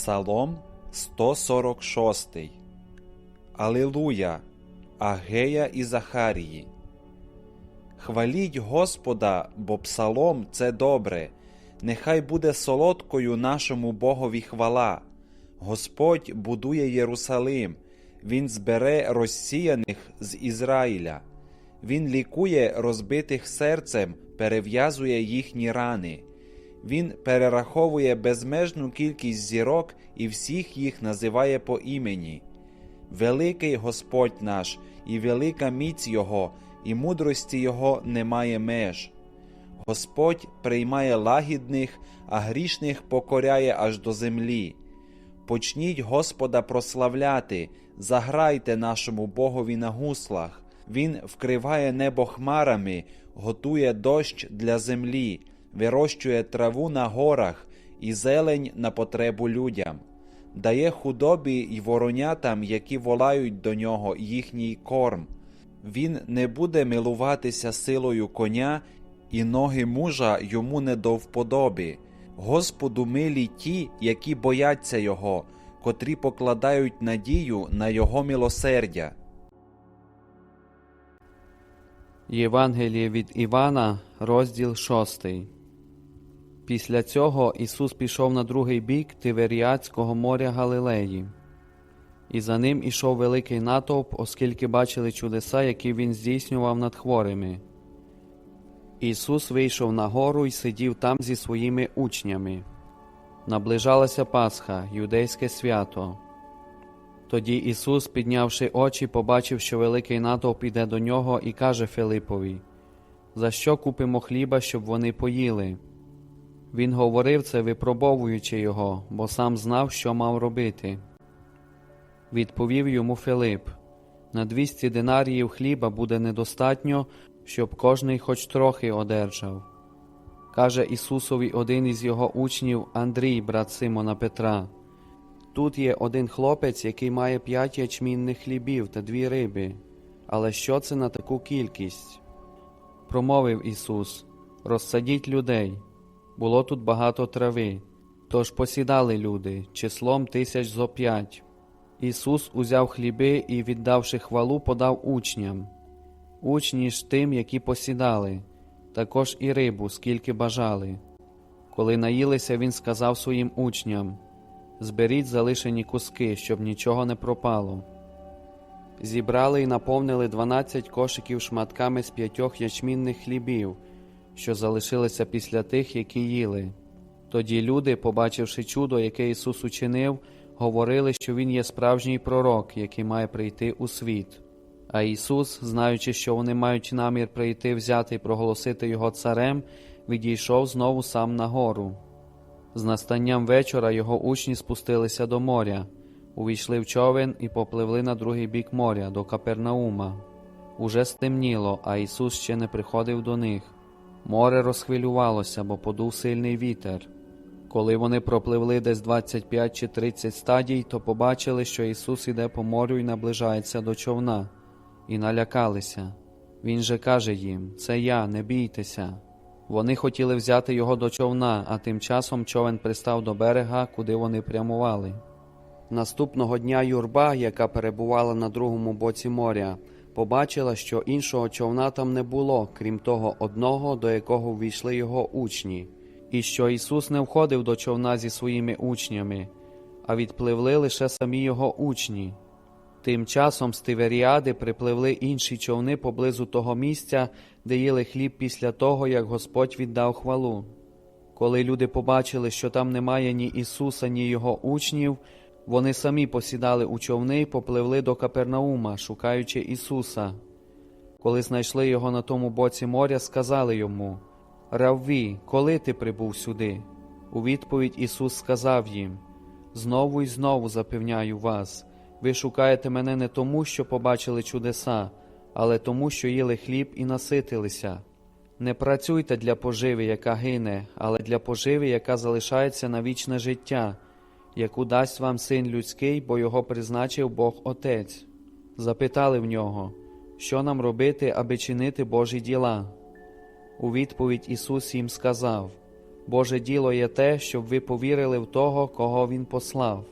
Псалом 146. Алілуя! Агея і Захарії. Хваліть Господа, бо псалом це добре. Нехай буде солодкою нашому Богові хвала. Господь будує Єрусалим, Він збере розсіяних з Ізраїля. Він лікує розбитих серцем, перев'язує їхні рани. Він перераховує безмежну кількість зірок і всіх їх називає по імені. Великий Господь наш, і велика міць Його, і мудрості Його немає меж. Господь приймає лагідних, а грішних покоряє аж до землі. Почніть Господа прославляти, заграйте нашому Богові на гуслах. Він вкриває небо хмарами, готує дощ для землі, вирощує траву на горах і зелень на потребу людям, дає худобі й воронятам, які волають до нього їхній корм. Він не буде милуватися силою коня, і ноги мужа йому не до вподоби. Господу милі ті, які бояться Його, котрі покладають надію на Його милосердя. Євангеліє від Івана, розділ 6. Після цього Ісус пішов на другий бік Тиверіадського моря Галилеї, і за ним ішов великий натовп, оскільки бачили чудеса, які Він здійснював над хворими. Ісус вийшов на гору і сидів там зі своїми учнями. Наближалася Пасха, юдейське свято. Тоді Ісус, піднявши очі, побачив, що великий натовп іде до нього, і каже Филипові: За що купимо хліба, щоб вони поїли? Він говорив це, випробовуючи його, бо сам знав, що мав робити. Відповів йому Филип: На двісті динаріїв хліба буде недостатньо, щоб кожний хоч трохи одержав. Каже Ісусові один із його учнів Андрій, брат Симона Петра. Тут є один хлопець, який має п'ять ячмінних хлібів та дві риби. Але що це на таку кількість? Промовив Ісус: Розсадіть людей. Було тут багато трави, тож посідали люди, числом тисяч зо п'ять. Ісус узяв хліби і, віддавши хвалу, подав учням. Учні ж тим, які посідали, також і рибу, скільки бажали. Коли наїлися, він сказав своїм учням Зберіть залишені куски, щоб нічого не пропало. Зібрали і наповнили дванадцять кошиків шматками з п'ятьох ячмінних хлібів, що залишилися після тих, які їли. Тоді люди, побачивши чудо, яке Ісус учинив, говорили, що Він є справжній пророк, який має прийти у світ. А Ісус, знаючи, що вони мають намір прийти взяти і проголосити Його царем, відійшов знову сам на гору. З настанням вечора його учні спустилися до моря, увійшли в човен і попливли на другий бік моря до Капернаума. Уже стемніло, а Ісус ще не приходив до них. Море розхвилювалося, бо подув сильний вітер. Коли вони пропливли десь 25 чи 30 стадій, то побачили, що Ісус іде по морю і наближається до човна, і налякалися. Він же каже їм: Це я, не бійтеся. Вони хотіли взяти його до човна, а тим часом човен пристав до берега, куди вони прямували. Наступного дня юрба, яка перебувала на другому боці моря, побачила, що іншого човна там не було, крім того одного, до якого ввійшли його учні, і що Ісус не входив до човна зі своїми учнями, а відпливли лише самі його учні. Тим часом з Тиверіади припливли інші човни поблизу того місця, де їли хліб після того, як Господь віддав хвалу. Коли люди побачили, що там немає ні Ісуса, ні Його учнів, вони самі посідали у човни і попливли до Капернаума, шукаючи Ісуса. Коли знайшли його на тому боці моря, сказали йому Равві, коли ти прибув сюди? У відповідь Ісус сказав їм Знову і знову запевняю вас. Ви шукаєте мене не тому, що побачили чудеса, але тому, що їли хліб і наситилися. Не працюйте для поживи, яка гине, але для поживи, яка залишається на вічне життя, яку дасть вам син людський, бо його призначив Бог Отець. Запитали в нього, що нам робити, аби чинити Божі діла. У відповідь Ісус їм сказав Боже діло є те, щоб ви повірили в того, кого Він послав.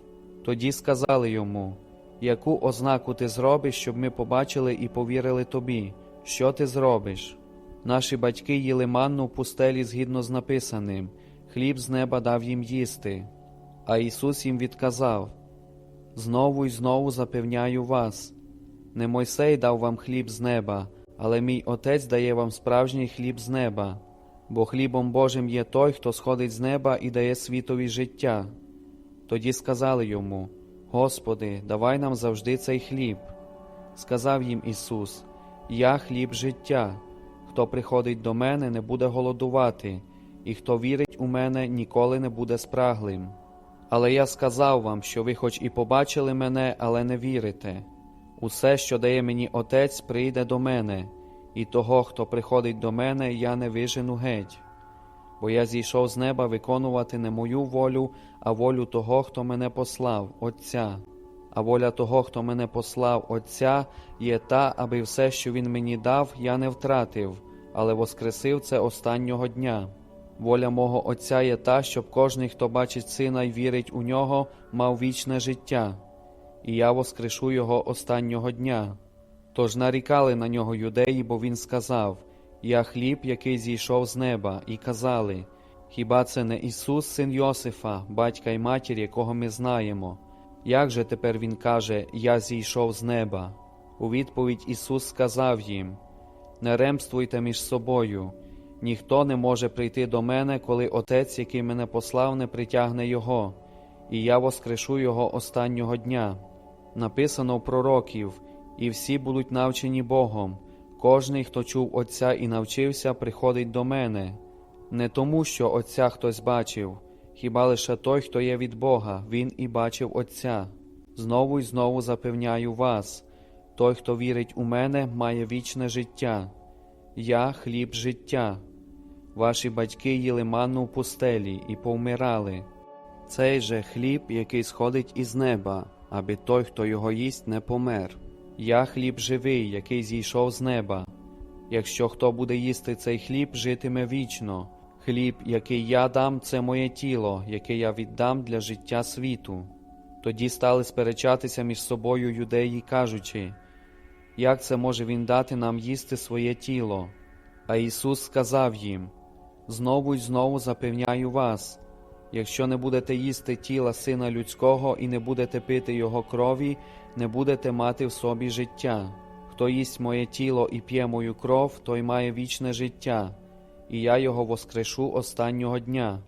Тоді сказали йому, яку ознаку ти зробиш, щоб ми побачили і повірили тобі, що ти зробиш? Наші батьки їли манну в пустелі згідно з написаним, хліб з неба дав їм їсти. А Ісус їм відказав: Знову й знову запевняю вас, не Мойсей дав вам хліб з неба, але мій Отець дає вам справжній хліб з неба, бо хлібом Божим є той, хто сходить з неба і дає світові життя. Тоді сказали йому: Господи, давай нам завжди цей хліб. Сказав їм Ісус: Я хліб життя. Хто приходить до мене, не буде голодувати, і хто вірить у мене, ніколи не буде спраглим. Але я сказав вам, що ви хоч і побачили мене, але не вірите. Усе, що дає мені Отець, прийде до мене, і того, хто приходить до мене, я не вижену геть. Бо я зійшов з неба виконувати не мою волю, а волю того, хто мене послав, Отця. А воля того, хто мене послав, Отця, є та, аби все, що Він мені дав, я не втратив, але воскресив це останнього дня. Воля мого Отця є та, щоб кожний, хто бачить сина і вірить у нього, мав вічне життя, і я воскрешу його останнього дня. Тож нарікали на нього юдеї, бо він сказав: Я хліб, який зійшов з неба, і казали: Хіба це не Ісус, син Йосифа, батька й матір, якого ми знаємо? Як же тепер Він каже, Я зійшов з неба? У відповідь Ісус сказав їм: Не ремствуйте між собою. Ніхто не може прийти до мене, коли Отець, який мене послав, не притягне Його, і я воскрешу Його останнього дня. Написано в пророків, і всі будуть навчені Богом. Кожний, хто чув Отця і навчився, приходить до мене. Не тому, що Отця хтось бачив, хіба лише той, хто є від Бога, він і бачив Отця. Знову й знову запевняю вас той, хто вірить у мене, має вічне життя. Я хліб життя. Ваші батьки їли манну в пустелі і повмирали. Цей же хліб, який сходить із неба, аби той, хто його їсть, не помер. Я хліб живий, який зійшов з неба. Якщо хто буде їсти цей хліб, житиме вічно. Хліб, який я дам, це моє тіло, яке я віддам для життя світу. Тоді стали сперечатися між собою юдеї, кажучи, як це може він дати нам їсти своє тіло? А Ісус сказав їм: Знову й знову запевняю вас, якщо не будете їсти тіла Сина Людського і не будете пити Його крові, не будете мати в собі життя. Хто їсть моє тіло і п'є мою кров, той має вічне життя, і я його воскрешу останнього дня.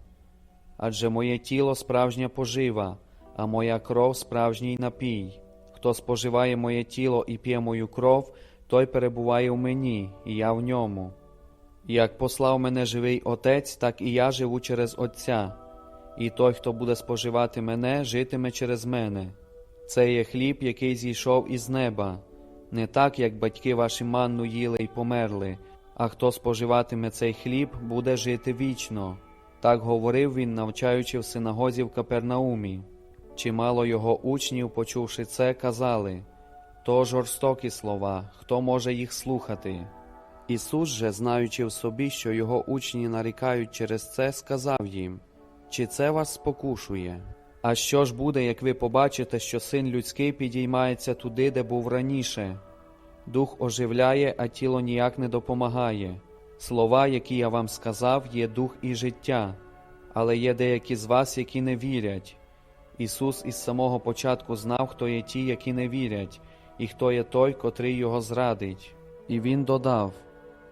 Адже моє тіло справжня пожива, а моя кров справжній напій. Хто споживає моє тіло і п'є мою кров, той перебуває в мені, і я в ньому. Як послав мене живий Отець, так і я живу через Отця, і той, хто буде споживати мене, житиме через мене. Це є хліб, який зійшов із неба, не так, як батьки ваші манну їли і померли, а хто споживатиме цей хліб, буде жити вічно. Так говорив він, навчаючи в синагозі в Капернаумі. Чимало його учнів, почувши це, казали то жорстокі слова, хто може їх слухати. Ісус же, знаючи в собі, що його учні нарікають через це, сказав їм Чи це вас спокушує? А що ж буде, як ви побачите, що син людський підіймається туди, де був раніше? Дух оживляє, а тіло ніяк не допомагає. Слова, які я вам сказав, є дух і життя, але є деякі з вас, які не вірять. Ісус із самого початку знав, хто є ті, які не вірять, і хто є той, котрий його зрадить. І він додав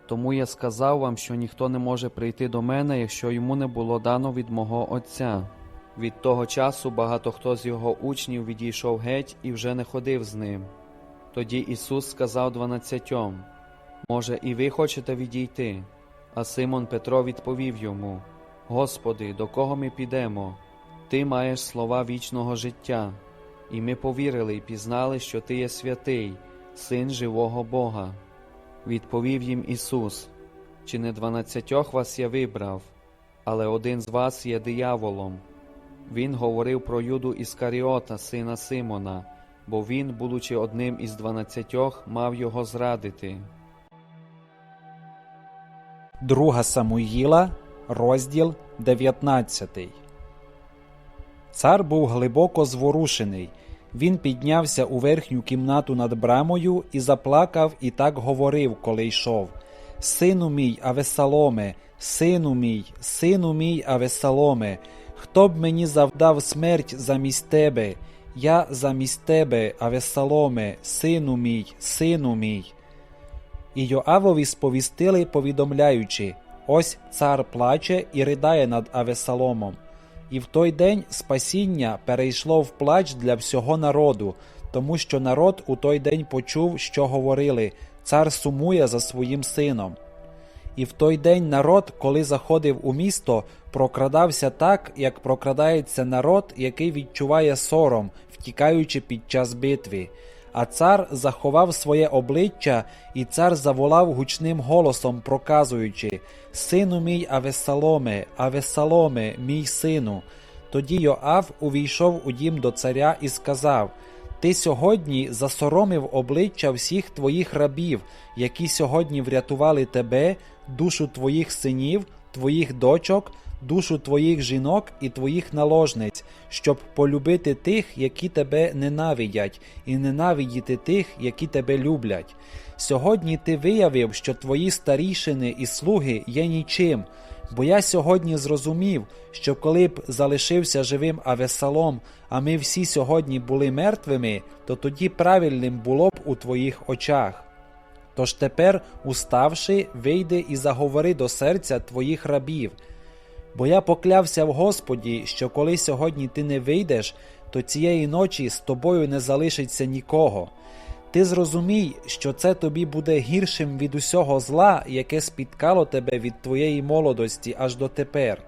Тому я сказав вам, що ніхто не може прийти до мене, якщо йому не було дано від мого Отця. Від того часу багато хто з його учнів відійшов геть і вже не ходив з ним. Тоді Ісус сказав дванадцятьом Може, і ви хочете відійти? А Симон Петро відповів йому Господи, до кого ми підемо? Ти маєш слова вічного життя, і ми повірили і пізнали, що Ти є святий, Син живого Бога. Відповів їм Ісус, чи не дванадцятьох вас я вибрав, але один з вас є дияволом. Він говорив про Юду Іскаріота, сина Симона, бо він, будучи одним із дванадцятьох, мав його зрадити. Друга Самуїла, розділ 19 Цар був глибоко зворушений. Він піднявся у верхню кімнату над брамою і заплакав, і так говорив, коли йшов. Сину мій, Авесаломе, сину мій, сину мій, Авесаломе, хто б мені завдав смерть замість тебе? Я замість тебе, Авесаломе, сину мій, сину мій. І Йоавові сповістили, повідомляючи: Ось цар плаче і ридає над Авесаломом. І в той день спасіння перейшло в плач для всього народу, тому що народ у той день почув, що говорили: Цар сумує за своїм сином. І в той день народ, коли заходив у місто, прокрадався так, як прокрадається народ, який відчуває сором, втікаючи під час битви. А цар заховав своє обличчя, і цар заволав гучним голосом, проказуючи: Сину мій Авесаломе, Авесаломе, мій сину. Тоді Йоав увійшов у дім до царя і сказав: Ти сьогодні засоромив обличчя всіх твоїх рабів, які сьогодні врятували тебе, душу твоїх синів, твоїх дочок, душу твоїх жінок і твоїх наложниць, щоб полюбити тих, які тебе ненавидять, і ненавидіти тих, які тебе люблять. Сьогодні ти виявив, що твої старішини і слуги є нічим. Бо я сьогодні зрозумів, що коли б залишився живим Авесалом, а ми всі сьогодні були мертвими, то тоді правильним було б у твоїх очах. Тож тепер, уставши, вийди і заговори до серця твоїх рабів. Бо я поклявся в Господі, що коли сьогодні ти не вийдеш, то цієї ночі з тобою не залишиться нікого. Ти зрозумій, що це тобі буде гіршим від усього зла, яке спіткало тебе від твоєї молодості аж до тепер.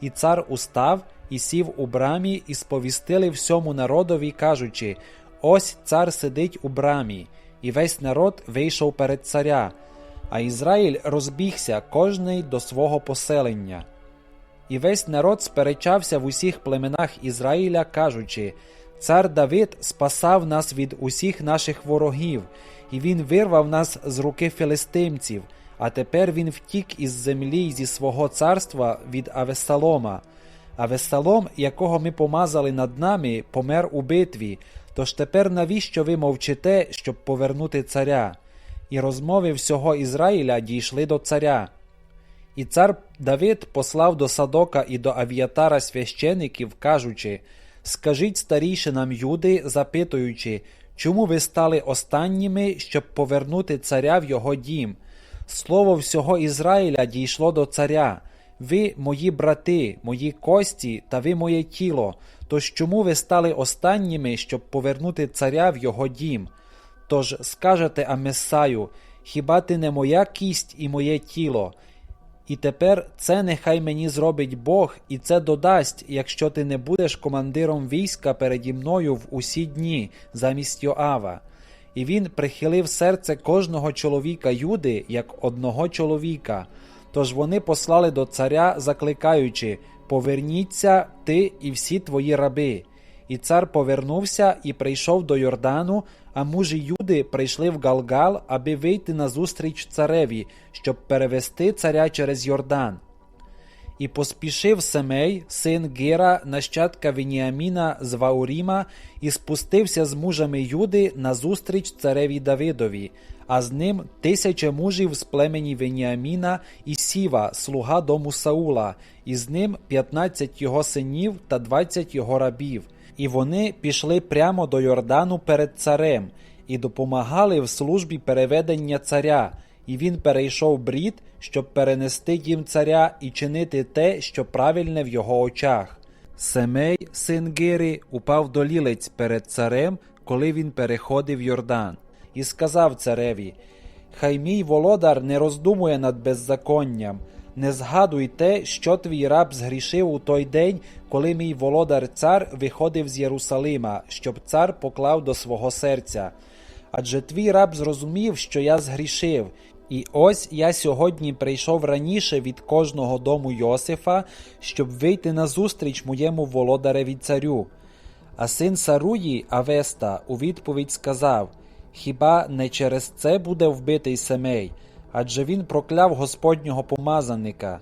І цар устав і сів у брамі, і сповістили всьому народові, кажучи: Ось цар сидить у брамі, і весь народ вийшов перед царя, а Ізраїль розбігся кожний до свого поселення. І весь народ сперечався в усіх племенах Ізраїля, кажучи: Цар Давид спасав нас від усіх наших ворогів, і він вирвав нас з руки філистимців, а тепер він втік із землі зі свого царства від Авесалома. Авесалом, якого ми помазали над нами, помер у битві. Тож тепер навіщо ви мовчите, щоб повернути царя? І розмови всього Ізраїля дійшли до царя. І цар Давид послав до Садока і до Авіатара священиків, кажучи: Скажіть старішинам Юди, запитуючи, чому ви стали останніми, щоб повернути царя в його дім? Слово всього Ізраїля дійшло до царя. Ви мої брати, мої кості, та ви моє тіло. Тож чому ви стали останніми, щоб повернути царя в його дім? Тож скажете Амесаю, хіба ти не моя кість і моє тіло? І тепер це нехай мені зробить Бог, і це додасть, якщо ти не будеш командиром війська переді мною в усі дні замість Йоава. І він прихилив серце кожного чоловіка Юди як одного чоловіка. Тож вони послали до царя, закликаючи Поверніться ти і всі твої раби. І цар повернувся і прийшов до Йордану, а мужі Юди прийшли в Галгал, аби вийти назустріч цареві, щоб перевести царя через Йордан. І поспішив Семей, син Гера, нащадка Веніаміна з Вауріма, і спустився з мужами Юди назустріч цареві Давидові, а з ним тисяча мужів з племені Веніаміна і Сіва, слуга дому Саула, і з ним п'ятнадцять його синів та двадцять його рабів. І вони пішли прямо до Йордану перед царем і допомагали в службі переведення царя, і він перейшов брід, щоб перенести дім царя і чинити те, що правильне в його очах. Семей, син Гири, упав до лілиць перед царем, коли він переходив Йордан, і сказав цареві: Хай мій володар не роздумує над беззаконням. Не згадуй те, що твій раб згрішив у той день, коли мій володар цар виходив з Єрусалима, щоб цар поклав до свого серця. Адже твій раб зрозумів, що я згрішив, і ось я сьогодні прийшов раніше від кожного дому Йосифа, щоб вийти назустріч моєму володареві царю. А син Саруї, Авеста, у відповідь сказав: Хіба не через це буде вбитий Семей? Адже він прокляв Господнього помазаника.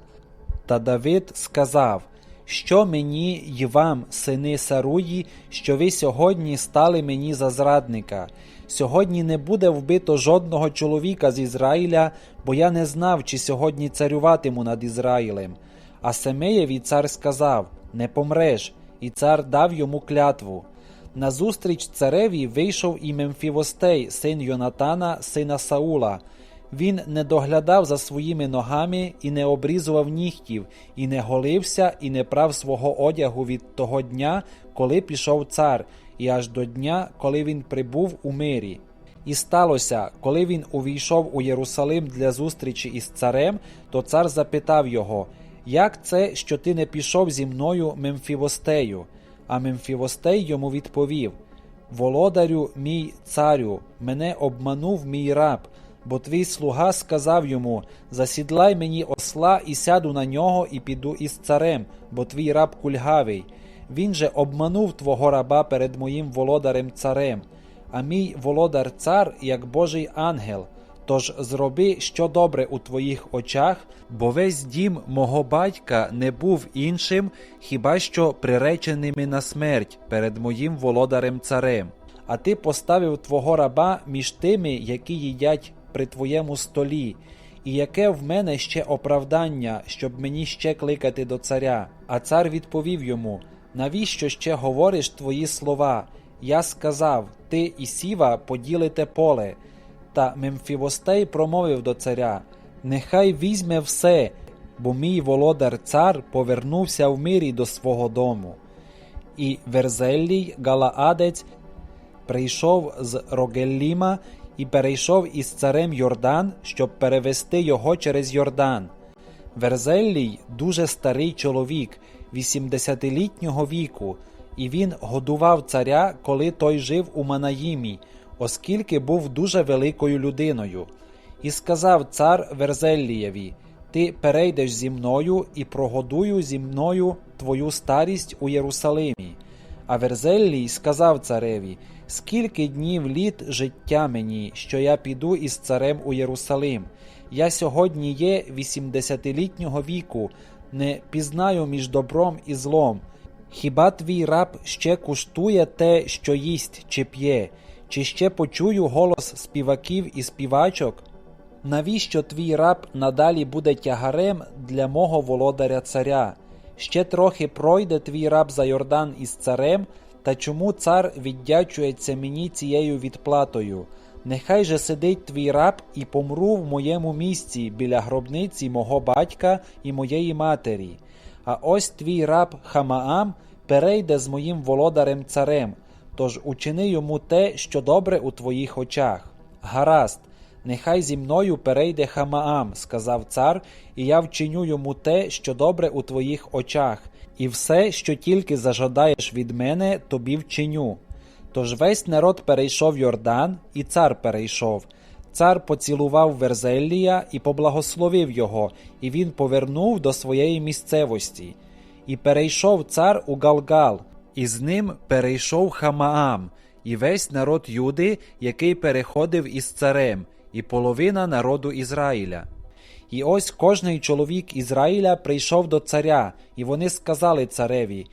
Та Давид сказав: Що мені й вам, сини Саруї, що ви сьогодні стали мені за зрадника? Сьогодні не буде вбито жодного чоловіка з Ізраїля, бо я не знав, чи сьогодні царюватиму над Ізраїлем. А Семеєві цар сказав: Не помреш, і цар дав йому клятву. Назустріч цареві вийшов і Мемфівостей, син Йонатана, сина Саула. Він не доглядав за своїми ногами і не обрізував нігтів, і не голився, і не прав свого одягу від того дня, коли пішов цар, і аж до дня, коли він прибув у мирі. І сталося, коли він увійшов у Єрусалим для зустрічі із царем, то цар запитав його: Як це, що ти не пішов зі мною Мемфівостею? А Мемфівостей йому відповів: Володарю мій царю, мене обманув мій раб, бо твій слуга сказав йому: Засідлай мені осла і сяду на нього, і піду із царем, бо твій раб кульгавий. Він же обманув твого раба перед моїм володарем царем, а мій володар цар, як Божий ангел. Тож зроби, що добре у твоїх очах, бо весь дім мого батька не був іншим, хіба що приреченими на смерть перед моїм володарем царем. А ти поставив твого раба між тими, які їдять при твоєму столі, і яке в мене ще оправдання, щоб мені ще кликати до царя. А цар відповів йому: Навіщо ще говориш твої слова? Я сказав: Ти і сіва поділите поле. Та Мемфівостей промовив до царя: Нехай візьме все, бо мій володар цар повернувся в мирі до свого дому. І Верзеллій, Галаадець, прийшов з Рогелліма і перейшов із царем Йордан, щоб перевести його через Йордан. Верзеллій дуже старий чоловік, 80-літнього віку, і він годував царя, коли той жив у Манаїмі оскільки був дуже великою людиною. І сказав цар Верзеллієві: Ти перейдеш зі мною і прогодую зі мною твою старість у Єрусалимі. А Верзеллій сказав цареві: Скільки днів літ життя мені, що я піду із царем у Єрусалим? Я сьогодні є 80-літнього віку, не пізнаю між добром і злом. Хіба твій раб ще куштує те, що їсть чи п'є? Чи ще почую голос співаків і співачок? Навіщо твій раб надалі буде тягарем для мого володаря царя? Ще трохи пройде твій раб за Йордан із царем, та чому цар віддячується мені цією відплатою? Нехай же сидить твій раб і помру в моєму місці біля гробниці мого батька і моєї матері. А ось твій раб Хамаам перейде з моїм володарем царем. Тож учини йому те, що добре у твоїх очах. Гаразд, нехай зі мною перейде Хамаам, сказав цар, і я вчиню йому те, що добре у твоїх очах, і все, що тільки зажадаєш від мене, тобі вчиню. Тож весь народ перейшов Йордан, і цар перейшов. Цар поцілував Верзеллія і поблагословив його, і він повернув до своєї місцевості. І перейшов цар у Галгал. І з ним перейшов Хамаам, і весь народ Юди, який переходив із царем, і половина народу Ізраїля. І ось кожний чоловік Ізраїля прийшов до царя, і вони сказали цареві: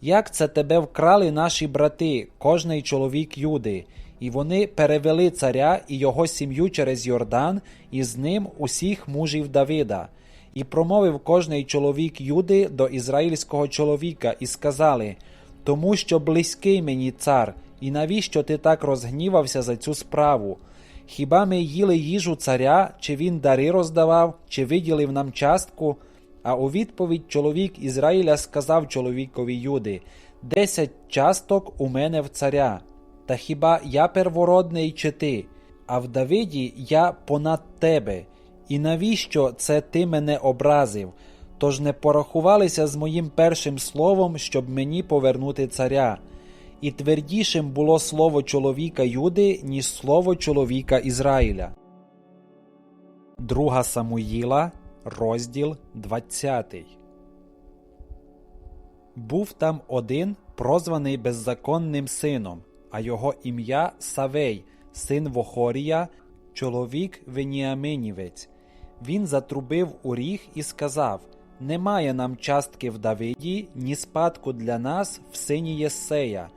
Як це тебе вкрали наші брати, кожний чоловік Юди? І вони перевели царя і його сім'ю через Йордан, і з ним усіх мужів Давида. І промовив кожний чоловік Юди до ізраїльського чоловіка, і сказали тому що близький мені цар, і навіщо ти так розгнівався за цю справу? Хіба ми їли їжу царя, чи він дари роздавав, чи виділив нам частку? А у відповідь чоловік Ізраїля сказав чоловікові Юди Десять часток у мене в царя. Та хіба я первородний, чи ти? А в Давиді я понад тебе. І навіщо це ти мене образив? тож не порахувалися з моїм першим словом, щоб мені повернути царя. І твердішим було слово чоловіка Юди, ніж слово чоловіка Ізраїля. Друга Самуїла, розділ 20. Був там один, прозваний беззаконним сином, а його ім'я Савей, син Вохорія, чоловік Веніаминівець. Він затрубив у ріг і сказав Немає нам частки в Давиді, ні спадку для нас в сині Єссея,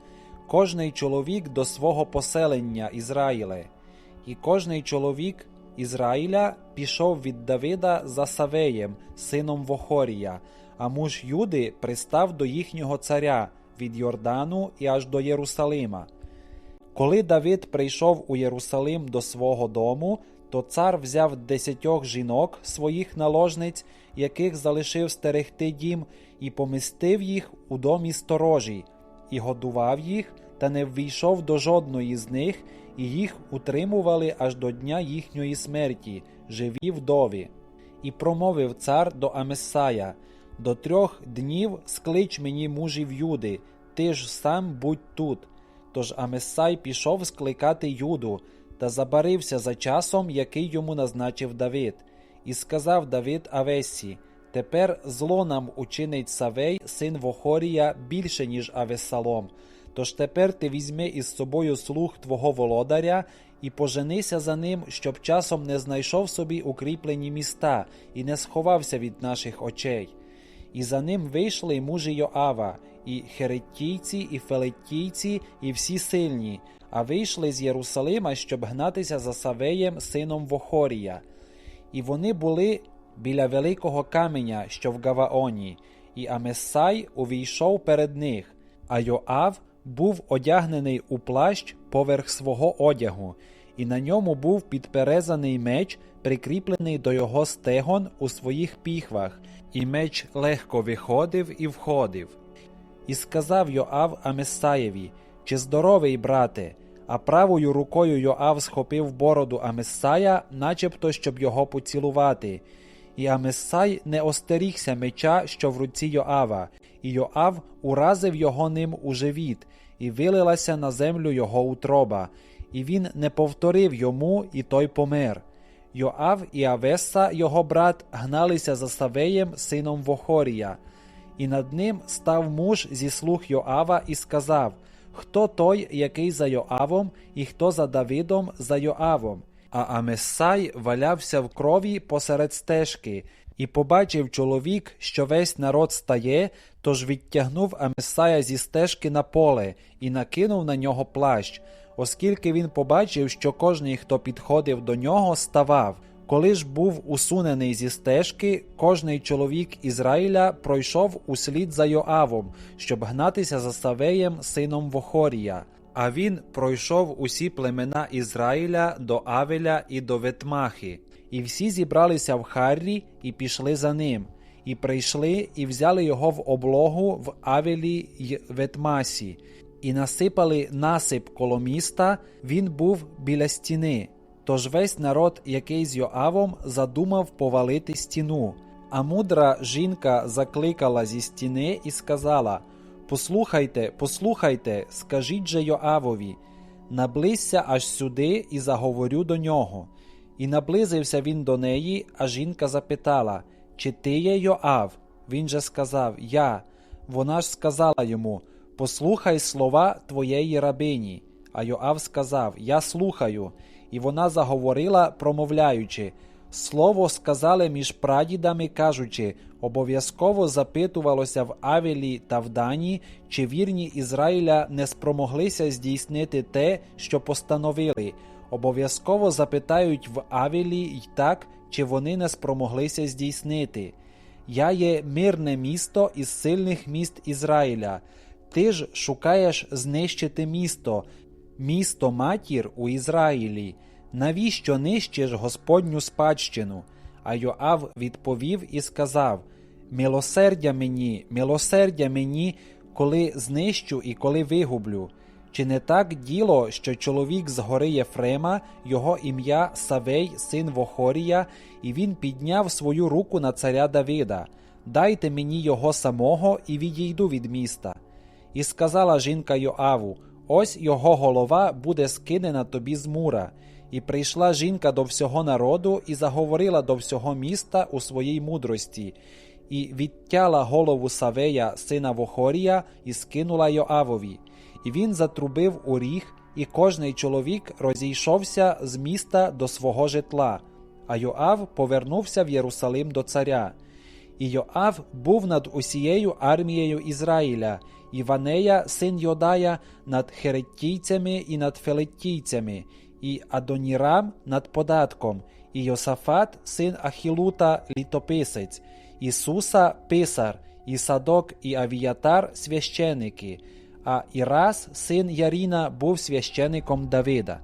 кожний чоловік до свого поселення Ізраїле, і кожний чоловік Ізраїля пішов від Давида за Савеєм, сином Вохорія, а муж Юди пристав до їхнього царя від Йордану і аж до Єрусалима. Коли Давид прийшов у Єрусалим до свого дому, то цар взяв десятьох жінок своїх наложниць, яких залишив стерегти дім, і помістив їх у домі сторожі, і годував їх, та не ввійшов до жодної з них, і їх утримували аж до дня їхньої смерті, живі вдові. І промовив цар до Амесая: До трьох днів склич мені мужів Юди, ти ж сам будь тут. Тож Амесай пішов скликати Юду та забарився за часом, який йому назначив Давид. І сказав Давид Авесі: Тепер зло нам учинить Савей, син Вохорія, більше, ніж Авесалом. Тож тепер ти візьми із собою слуг твого володаря і поженися за ним, щоб часом не знайшов собі укріплені міста і не сховався від наших очей. І за ним вийшли мужі Йоава, і херетійці, і фелетійці, і всі сильні, а вийшли з Єрусалима, щоб гнатися за Савеєм, сином Вохорія. І вони були біля великого каменя, що в Гаваоні, і Амесай увійшов перед них, а Йоав був одягнений у плащ поверх свого одягу, і на ньому був підперезаний меч, прикріплений до його стегон у своїх піхвах, і меч легко виходив і входив. І сказав Йоав Амесаєві: Чи здоровий, брате? А правою рукою Йоав схопив бороду Амесая, начебто щоб його поцілувати. І Амесай не остерігся меча, що в руці Йоава, і Йоав уразив його ним у живіт, і вилилася на землю його утроба, і він не повторив йому, і той помер. Йоав і Авеса, його брат, гналися за Савеєм, сином Вохорія. І над ним став муж зі слуг Йоава і сказав: Хто той, який за Йоавом, і хто за Давидом за Йоавом? А Амесай валявся в крові посеред стежки, і побачив чоловік, що весь народ стає, тож відтягнув Амесая зі стежки на поле і накинув на нього плащ, оскільки він побачив, що кожний, хто підходив до нього, ставав. Коли ж був усунений зі стежки, кожний чоловік Ізраїля пройшов услід за Йоавом, щоб гнатися за Савеєм, сином Вохорія. А він пройшов усі племена Ізраїля до Авеля і до Ветмахи, і всі зібралися в Харрі і пішли за ним, і прийшли і взяли його в облогу в Авелі й Ветмасі, і насипали насип коло міста. Він був біля стіни. Тож весь народ, який з Йоавом, задумав повалити стіну. А мудра жінка закликала зі стіни і сказала: Послухайте, послухайте, скажіть же Йоавові, наблизься аж сюди і заговорю до нього. І наблизився він до неї, а жінка запитала: Чи ти є Йоав? Він же сказав: Я. Вона ж сказала йому: Послухай слова твоєї рабині. А Йоав сказав: Я слухаю. І вона заговорила, промовляючи: Слово сказали між прадідами, кажучи, обов'язково запитувалося в Авелі та в Дані, чи вірні Ізраїля не спромоглися здійснити те, що постановили. Обов'язково запитають в Авелі й так, чи вони не спромоглися здійснити. Я є мирне місто із сильних міст Ізраїля. Ти ж шукаєш знищити місто, місто матір у Ізраїлі. Навіщо нищиш Господню спадщину? А Йоав відповів і сказав: Милосердя мені, милосердя мені, коли знищу і коли вигублю. Чи не так діло, що чоловік з гори Єфрема, його ім'я Савей, син Вохорія, і він підняв свою руку на царя Давида. Дайте мені його самого і відійду від міста. І сказала жінка Йоаву: Ось його голова буде скинена тобі з мура. І прийшла жінка до всього народу і заговорила до всього міста у своїй мудрості, і відтяла голову Савея, сина Вохорія, і скинула Йоавові. І він затрубив у ріг, і кожний чоловік розійшовся з міста до свого житла. А Йоав повернувся в Єрусалим до царя. І Йоав був над усією армією Ізраїля, і Ванея, син Йодая, над хереттійцями і над фелеттійцями, і Адонірам над податком, і Йосафат, син Ахілута, літописець, Ісуса писар, і Садок і Авіятар священики, а Ірас, син Яріна, був священиком Давида.